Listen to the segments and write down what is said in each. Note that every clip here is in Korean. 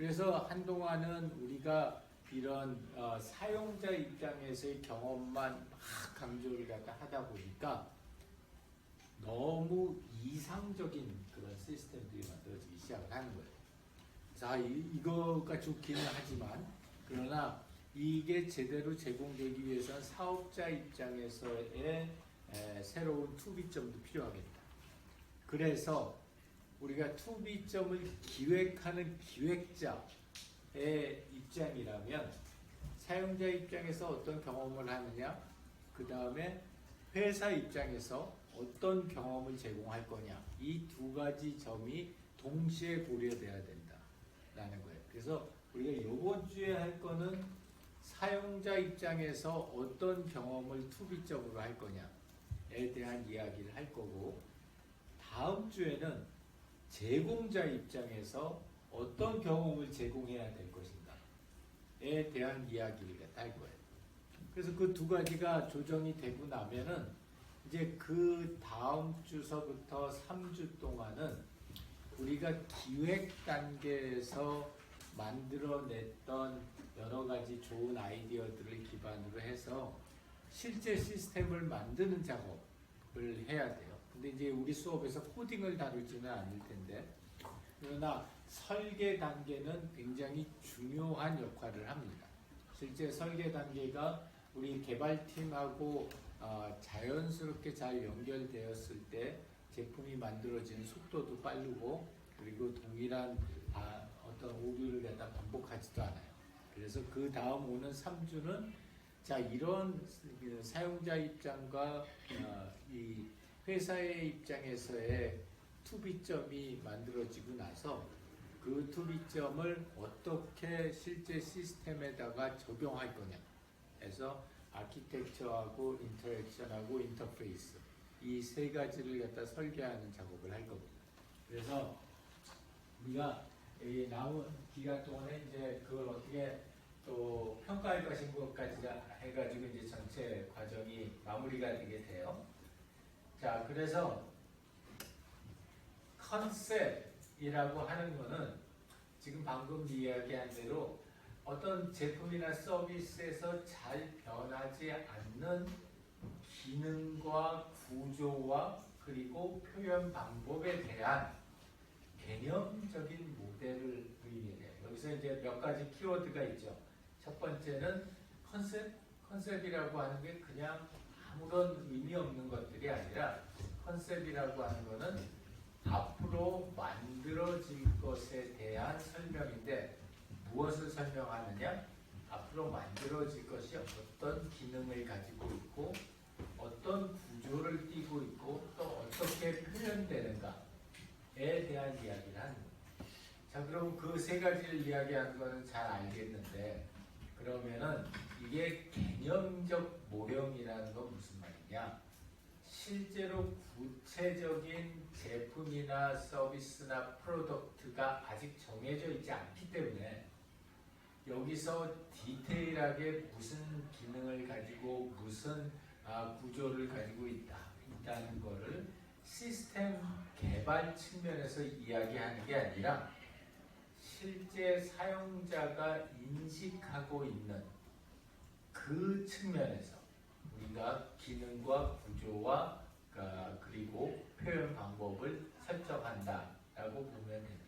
그래서 한동안은 우리가 이런 어, 사용자 입장에서의 경험만 막 강조를 갖다 하다 보니까 너무 이상적인 그런 시스템들이 만들어지기 시작을 하는 거예요. 자, 이, 이거가 좋기는 하지만 그러나 이게 제대로 제공되기 위해서는 사업자 입장에서의 에, 새로운 투비점도 필요하겠다. 그래서 우리가 투비점을 기획하는 기획자의 입장이라면 사용자 입장에서 어떤 경험을 하느냐, 그 다음에 회사 입장에서 어떤 경험을 제공할 거냐, 이 두 가지 점이 동시에 고려돼야 된다라는 거예요. 그래서 우리가 이번 주에 할 거는 사용자 입장에서 어떤 경험을 투비적으로 할 거냐에 대한 이야기를 할 거고, 다음 주에는 제공자 입장에서 어떤 경험을 제공해야 될 것인가에 대한 이야기를 할 거예요. 그래서 그 두 가지가 조정이 되고 나면은 이제 그 다음 주서부터 3주 동안은 우리가 기획 단계에서 만들어냈던 여러 가지 좋은 아이디어들을 기반으로 해서 실제 시스템을 만드는 작업을 해야 돼요. 근데 이제 우리 수업에서 코딩을 다루지는 않을 텐데 그러나 설계 단계는 굉장히 중요한 역할을 합니다. 실제 설계 단계가 우리 개발팀하고 어, 자연스럽게 잘 연결되었을 때 제품이 만들어지는 속도도 빠르고 그리고 동일한 아, 어떤 오류를 갖다 반복하지도 않아요. 그래서 그 다음 오는 3주는 자 이런 그 사용자 입장과 어, 이 회사의 입장에서의 투비점이 만들어지고 나서 그 투비점을 어떻게 실제 시스템에다가 적용할 거냐 해서 아키텍처하고 인터랙션하고 인터페이스 이 세 가지를 갖다 설계하는 작업을 할 겁니다. 그래서 우리가 이 남은 기간 동안에 이제 그걸 어떻게 또 평가할 것인 것까지 해가지고 이제 전체 과정이 마무리가 되게 돼요. 자, 그래서 컨셉이라고 하는 거는 지금 방금 이야기한 대로 어떤 제품이나 서비스에서 잘 변하지 않는 기능과 구조와 그리고 표현 방법에 대한 개념적인 모델을 의미해요. 여기서 이제 몇 가지 키워드가 있죠. 첫 번째는 컨셉, 컨셉이라고 하는 게 그냥 아무런 의미 없는 것들이 아니라 컨셉이라고 하는 거는 앞으로 만들어질 것에 대한 설명인데 무엇을 설명하느냐? 앞으로 만들어질 것이 어떤 기능을 가지고 있고 어떤 구조를 띠고 있고 또 어떻게 표현되는가에 대한 이야기를 하는 거예요. 자, 그럼 그 세 가지를 이야기하는 거는 잘 알겠는데 그러면은 이게 개념적 모형이라는 건 무슨 말이냐? 실제로 구체적인 제품이나 서비스나 프로덕트가 아직 정해져 있지 않기 때문에 여기서 디테일하게 무슨 기능을 가지고 무슨 아, 구조를 가지고 있다, 있다는 거를 시스템 개발 측면에서 이야기하는 게 아니라 실제 사용자가 인식하고 있는 그 측면에서 우리가 기능과 구조와 아, 그리고 표현 방법을 설정한다라고 보면 됩니다.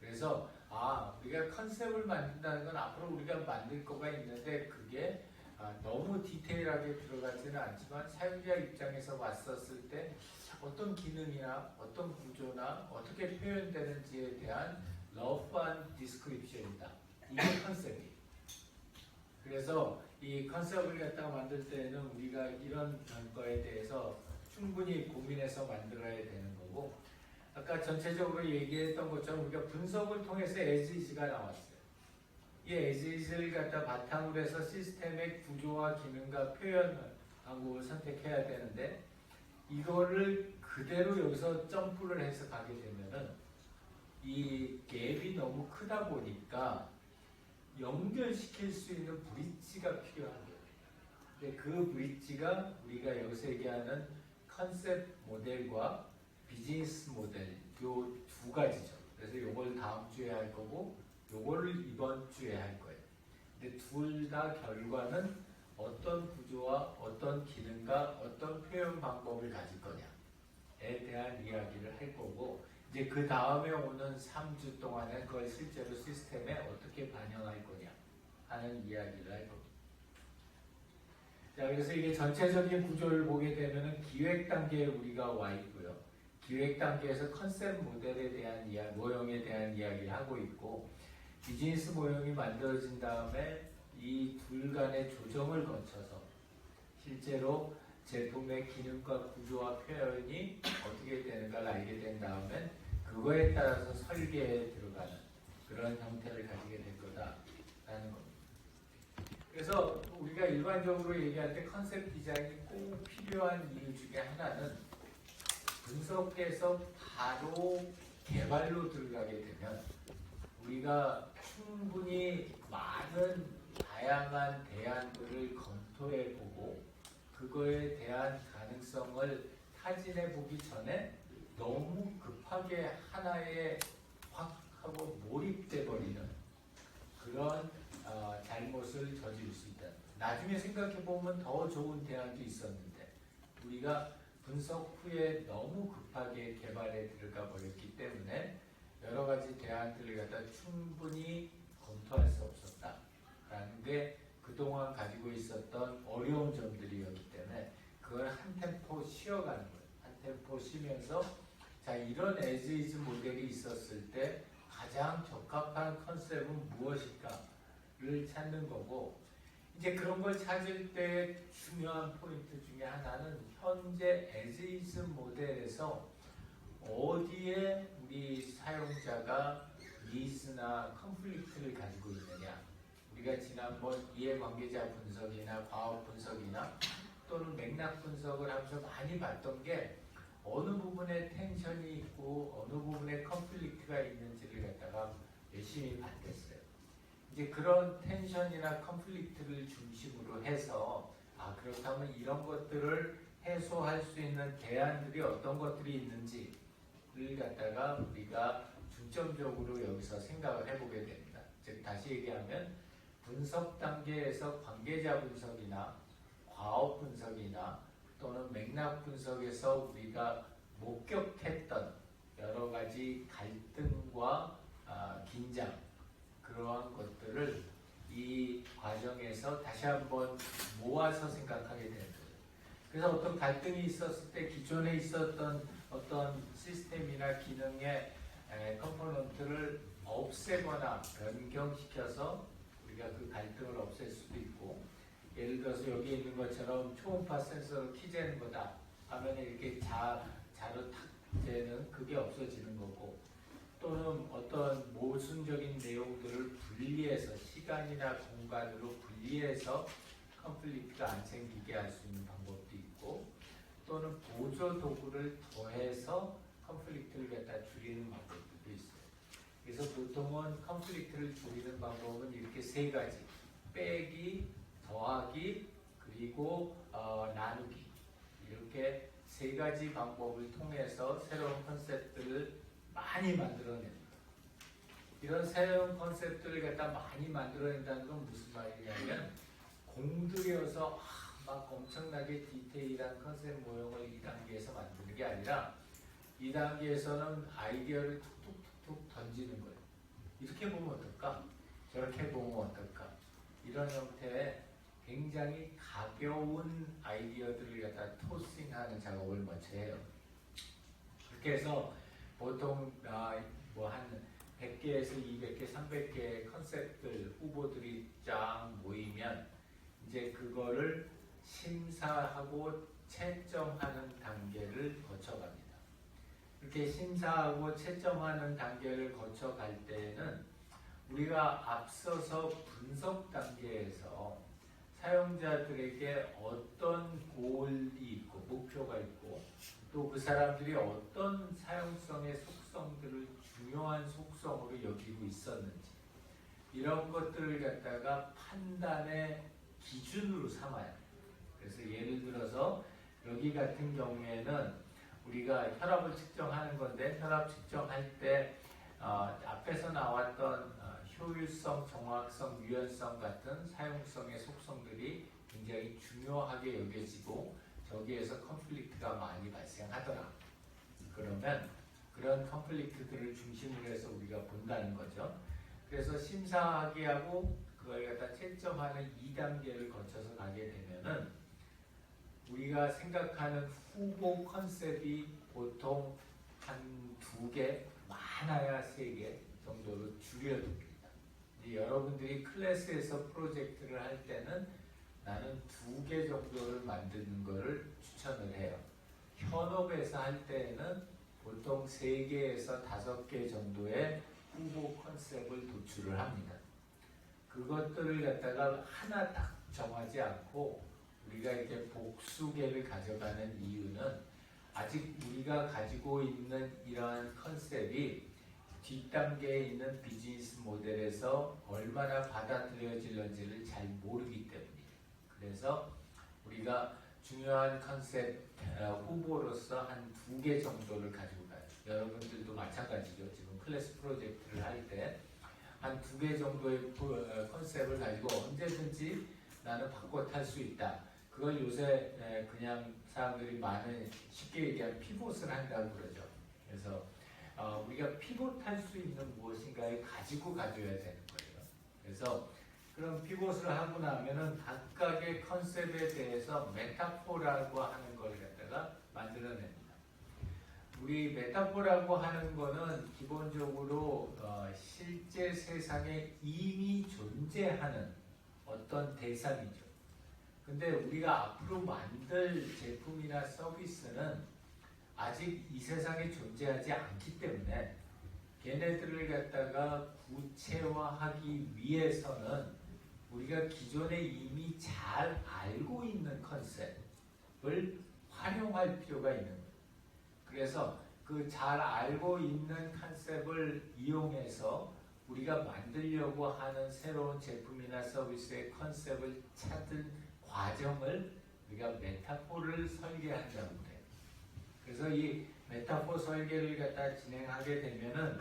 그래서 아 우리가 컨셉을 만든다는 건 앞으로 우리가 만들 거가 있는데 그게 아, 너무 디테일하게 들어가지는 않지만 사용자 입장에서 왔었을 때 어떤 기능이나 어떤 구조나 어떻게 표현되는지에 대한 러프한 디스크립션이다. 이게 컨셉이에요. 그래서 이 컨셉을 갖다가 만들 때는 우리가 이런 거에 대해서 충분히 고민해서 만들어야 되는 거고 아까 전체적으로 얘기했던 것처럼 우리가 분석을 통해서 에지지가 나왔어요. 이 에지지를 갖다 바탕으로 해서 시스템의 구조와 기능과 표현 방법을 선택해야 되는데 이거를 그대로 여기서 점프를 해서 가게 되면은 이 갭이 너무 크다 보니까 연결시킬 수 있는 브릿지가 필요한 거예요. 근데 그 브릿지가 우리가 여기서 얘기하는 컨셉 모델과 비즈니스 모델 요 두 가지죠. 그래서 이걸 다음 주에 할 거고 요거를 이번 주에 할 거예요. 근데 둘 다 결과는 어떤 구조와 어떤 기능과 어떤 표현 방법을 가질 거냐에 대한 이야기를 할 거고 이제 그 다음에 오는 3주 동안은 그걸 실제로 시스템에 어떻게 반영할 거냐 하는 이야기를 할 겁니다. 자, 그래서 이게 전체적인 구조를 보게 되면은 기획 단계에 우리가 와 있고요. 기획 단계에서 컨셉 모델에 대한 이야, 모형에 대한 이야기를 하고 있고 비즈니스 모형이 만들어진 다음에 이 둘 간의 조정을 거쳐서 실제로 제품의 기능과 구조와 표현이 어떻게 되는가를 알게 된 다음에 그거에 따라서 설계에 들어가는 그런 형태를 가지게 될 거다라는 겁니다. 그래서 우리가 일반적으로 얘기할 때 컨셉 디자인이 꼭 필요한 이유 중에 하나는 분석해서 바로 개발로 들어가게 되면 우리가 충분히 많은 다양한 대안들을 검토해 보고 그거에 대한 가능성을 타진해 보기 전에 너무 급하게 하나에 확 하고 몰입돼 버리는 그런 어, 잘못을 저지를 수 있다. 나중에 생각해 보면 더 좋은 대안도 있었는데 우리가 분석 후에 너무 급하게 개발에 들어가 버렸기 때문에 여러 가지 대안들을 갖다 충분히 검토할 수 없었다 라는 게 그동안 가지고 있었던 어려운 점들이었기 때문에 그걸 한 템포 쉬어가는 거예요. 한 템포 쉬면서 자 이런 에즈이즈 모델이 있었을 때 가장 적합한 컨셉은 무엇일까를 찾는 거고 이제 그런 걸 찾을 때 중요한 포인트 중에 하나는 현재 에즈이즈 모델에서 어디에 우리 사용자가 니즈나 컨플릭트를 가지고 있느냐 우리가 지난번 이해관계자 분석이나 과업 분석이나 또는 맥락 분석을 하면서 많이 봤던 게 어느 부분에 텐션이 있고 어느 부분에 컨플릭트가 있는지를 갖다가 열심히 봤댔어요. 이제 그런 텐션이나 컨플릭트를 중심으로 해서 아 그렇다면 이런 것들을 해소할 수 있는 대안들이 어떤 것들이 있는지를 갖다가 우리가 중점적으로 여기서 생각을 해보게 됩니다. 즉 다시 얘기하면 분석 단계에서 관계자 분석이나 과업 분석이나 또는 맥락 분석에서 우리가 목격했던 여러 가지 갈등과 아, 긴장 그러한 것들을 이 과정에서 다시 한번 모아서 생각하게 되는 거예요. 그래서 어떤 갈등이 있었을 때 기존에 있었던 어떤 시스템이나 기능의 에, 컴포넌트를 없애거나 변경시켜서 우리가 그 갈등을 없앨 수도 있고 예를 들어서 여기 있는 것처럼 초음파 센서로 키 재는 거다 하면 이렇게 자, 자로 탁 재는 그게 없어지는 거고 또는 어떤 모순적인 내용들을 분리해서 시간이나 공간으로 분리해서 컨플릭트가 안 생기게 할 수 있는 방법도 있고 또는 보조 도구를 더해서 컨플릭트를 갖다 줄이는 방법들도 있어요. 그래서 보통은 컨플릭트를 줄이는 방법은 이렇게 세 가지 빼기, 더하기, 그리고 어, 나누기 이렇게 세 가지 방법을 통해서 새로운 컨셉들을 많이 만들어냅니다. 이런 새로운 컨셉들을 갖다 많이 만들어낸다는 건 무슨 말이냐면 공들여서 아, 막 엄청나게 디테일한 컨셉 모형을 이 단계에서 만드는 게 아니라 이 단계에서는 아이디어를 툭툭툭툭 던지는 거예요. 이렇게 보면 어떨까? 저렇게 보면 어떨까? 이런 형태의 굉장히 가벼운 아이디어들을 갖다 토싱하는 작업을 먼저 해요. 그렇게 해서 보통 아, 뭐한 100개에서 200개, 300개의 컨셉들 후보들이 쫙 모이면 이제 그거를 심사하고 채점하는 단계를 거쳐갑니다. 이렇게 심사하고 채점하는 단계를 거쳐갈 때에는 우리가 앞서서 분석 단계에서 사용자들에게 어떤 골이 있고 목표가 있고 또 그 사람들이 어떤 사용성의 속성들을 중요한 속성으로 여기고 있었는지 이런 것들을 갖다가 판단의 기준으로 삼아야 돼요. 그래서 예를 들어서 여기 같은 경우에는 우리가 혈압을 측정하는 건데 혈압 측정할 때 어, 앞에서 나왔던 어, 효율성, 정확성, 유연성 같은 사용성의 속성들이 굉장히 중요하게 여겨지고 저기에서 컨플릭트가 많이 발생하더라. 그러면 그런 컨플릭트들을 중심으로 해서 우리가 본다는 거죠. 그래서 심사하기 하고 그걸 갖다 채점하는 2단계를 거쳐서 가게 되면은 우리가 생각하는 후보 컨셉이 보통 한 두 개, 많아야 세 개 정도로 줄여둡니다. 여러분들이 클래스에서 프로젝트를 할 때는 나는 두 개 정도를 만드는 거를 추천을 해요. 현업에서 할 때는 보통 세 개에서 다섯 개 정도의 후보 컨셉을 도출을 합니다. 그것들을 갖다가 하나 딱 정하지 않고 우리가 이렇게 복수개를 가져가는 이유는 아직 우리가 가지고 있는 이러한 컨셉이 뒷단계에 있는 비즈니스 모델에서 얼마나 받아들여질는지를 잘 모르기 때문이에요. 그래서 우리가 중요한 컨셉 어, 후보로서 한 두 개 정도를 가지고 가요. 여러분들도 마찬가지죠. 지금 클래스 프로젝트를 할 때 한 두 개 정도의 프- 어, 컨셉을 가지고 언제든지 나는 바꿔 탈 수 있다. 그걸 요새 에, 그냥 사람들이 많은 쉽게 얘기하면 피봇을 한다고 그러죠. 그래서 어, 우리가 피봇할 수 있는 무엇인가를 가지고 가져야 되는 거예요. 그래서 그런 피봇을 하고 나면은 각각의 컨셉에 대해서 메타포라고 하는 걸 갖다가 만들어냅니다. 우리 메타포라고 하는 거는 기본적으로 어, 실제 세상에 이미 존재하는 어떤 대상이죠. 근데 우리가 앞으로 만들 제품이나 서비스는 아직 이 세상에 존재하지 않기 때문에 걔네들을 갖다가 구체화하기 위해서는 우리가 기존에 이미 잘 알고 있는 컨셉을 활용할 필요가 있는 거예요. 그래서 그 잘 알고 있는 컨셉을 이용해서 우리가 만들려고 하는 새로운 제품이나 서비스의 컨셉을 찾은 과정을 우리가 메타포를 설계한다고 그래요. 그래서 이 메타포 설계를 갖다 진행하게 되면은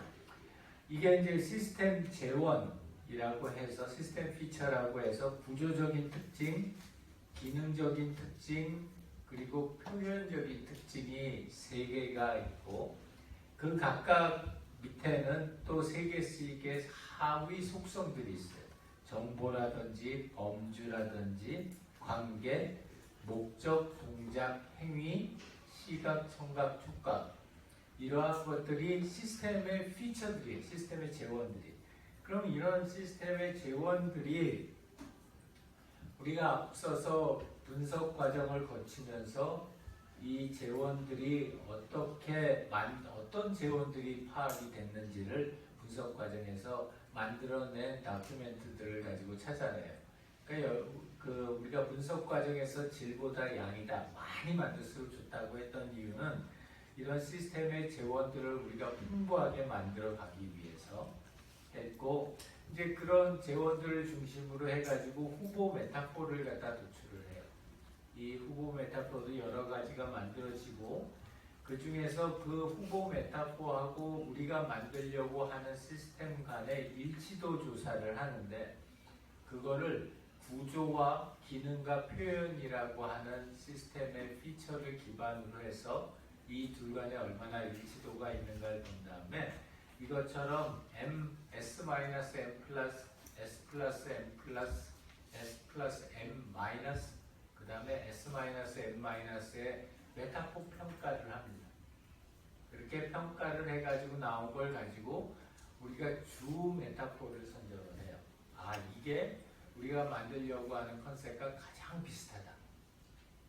이게 이제 시스템 재원이라고 해서 시스템 피처라고 해서 구조적인 특징, 기능적인 특징, 그리고 표현적인 특징이 세 개가 있고 그 각각 밑에는 또 세 개씩의 하위 속성들이 있어요. 정보라든지 범주라든지 관계, 목적, 동작, 행위, 시각, 청각, 촉각 이러한 것들이 시스템의 피처들이 시스템의 재원들이 그럼 이런 시스템의 재원들이 우리가 앞서서 분석 과정을 거치면서 이 재원들이 어떻게 만 어떤 재원들이 파악이 됐는지를 분석 과정에서 만들어낸 다큐멘트들을 가지고 찾아내요. 그러니까 여- 그 우리가 분석 과정에서 질보다 양이다 많이 만들수록 좋다고 했던 이유는 이런 시스템의 재원들을 우리가 풍부하게 만들어 가기 위해서 했고 이제 그런 재원들을 중심으로 해가지고 후보 메타포를 갖다 도출을 해요. 이 후보 메타포도 여러 가지가 만들어지고 그 중에서 그 후보 메타포하고 우리가 만들려고 하는 시스템 간의 일치도 조사를 하는데 그거를 구조와 기능과 표현이라고 하는 시스템의 피처를 기반으로 해서 이 둘 간에 얼마나 일치도가 있는가를 본 다음에 이것처럼 m s-m 플러스 s 플러스 m 플러스 s 플러스 m 마이너스 그 다음에 s 마이너스 m 마이너스의 메타포 평가를 합니다. 그렇게 평가를 해가지고 나온 걸 가지고 우리가 주 메타포를 선정을 해요. 아 이게 우리가 만들려고 하는 컨셉과 가장 비슷하다.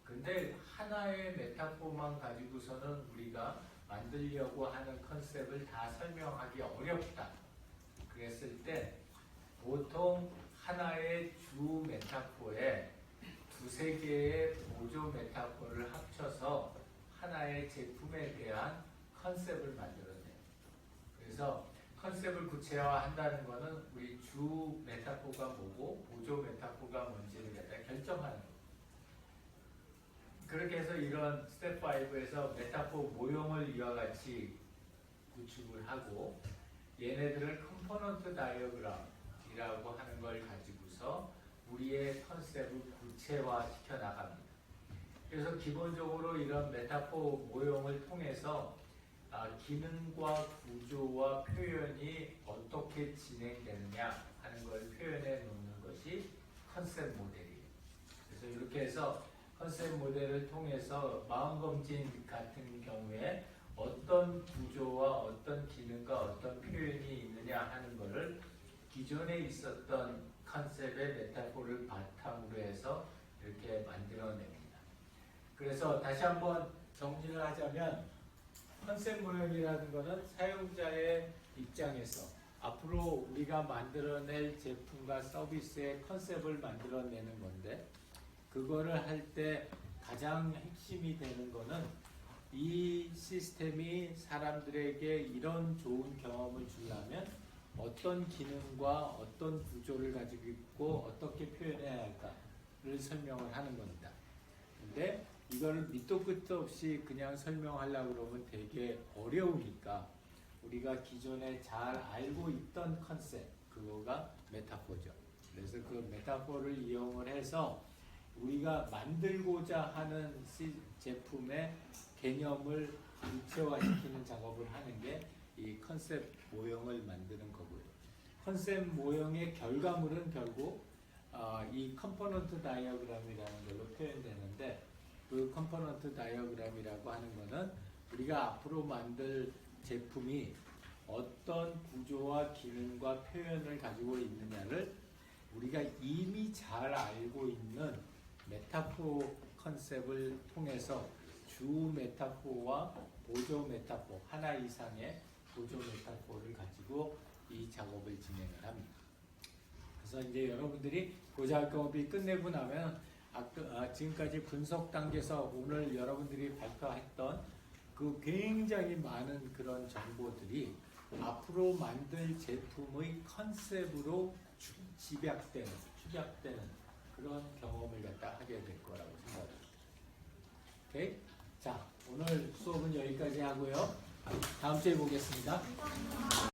근데 하나의 메타포만 가지고서는 우리가 만들려고 하는 컨셉을 다 설명하기 어렵다. 그랬을 때 보통 하나의 주 메타포에 두세 개의 보조 메타포를 합쳐서 하나의 제품에 대한 컨셉을 만들어내요. 그래서 컨셉을 구체화한다는 것은 우리 주 메타포가 뭐고 보조 메타포가 뭔지를 갖다 결정하는 거예요. 그렇게 해서 이런 스텝 5에서 메타포 모형을 이와 같이 구축을 하고 얘네들을 컴포넌트 다이어그램 모형이라고 하는 걸 가지고서 우리의 컨셉을 구체화 시켜 나갑니다. 그래서 기본적으로 이런 메타포 모형을 통해서 아, 기능과 구조와 표현이 어떻게 진행되느냐 하는 걸 표현해 놓는 것이 컨셉 모델이에요. 그래서 이렇게 해서 컨셉 모델을 통해서 마음검진 같은 경우에 어떤 구조와 어떤 기능과 어떤 표현이 있느냐 하는 것을 기존에 있었던 컨셉의 메타포를 바탕으로 해서 이렇게 만들어냅니다. 그래서 다시 한번 정리를 하자면 컨셉 모형이라는 것은 사용자의 입장에서 앞으로 우리가 만들어낼 제품과 서비스의 컨셉을 만들어내는 건데 그거를 할 때 가장 핵심이 되는 거는 이 시스템이 사람들에게 이런 좋은 경험을 주려면 어떤 기능과 어떤 구조를 가지고 있고 어떻게 표현해야 할까를 설명을 하는 겁니다. 근데 이걸 밑도 끝도 없이 그냥 설명하려고 그러면 되게 어려우니까 우리가 기존에 잘 알고 있던 컨셉 그거가 메타포죠. 그래서 그 메타포를 이용을 해서 우리가 만들고자 하는 시- 제품의 개념을 구체화시키는 작업을 하는 게 이 컨셉 모형을 만드는 거고요. 컨셉 모형의 결과물은 결국 어, 이 컴포넌트 다이어그램이라는 걸로 표현되는데 그 컴포넌트 다이어그램이라고 하는 거는 우리가 앞으로 만들 제품이 어떤 구조와 기능과 표현을 가지고 있느냐를 우리가 이미 잘 알고 있는 메타포 컨셉을 통해서 주 메타포와 보조 메타포 하나 이상의 보조 메타포를 가지고 이 작업을 진행을 합니다. 그래서 이제 여러분들이 그 작업이 끝내고 나면 아까 아, 지금까지 분석 단계에서 오늘 여러분들이 발표했던 그 굉장히 많은 그런 정보들이 앞으로 만들 제품의 컨셉으로 추- 집약되는, 축약되는 그런 경험을 갖다 하게 될 거라고 생각합니다. 오케이? 자, 오늘 수업은 여기까지 하고요. 다음 주에 보겠습니다.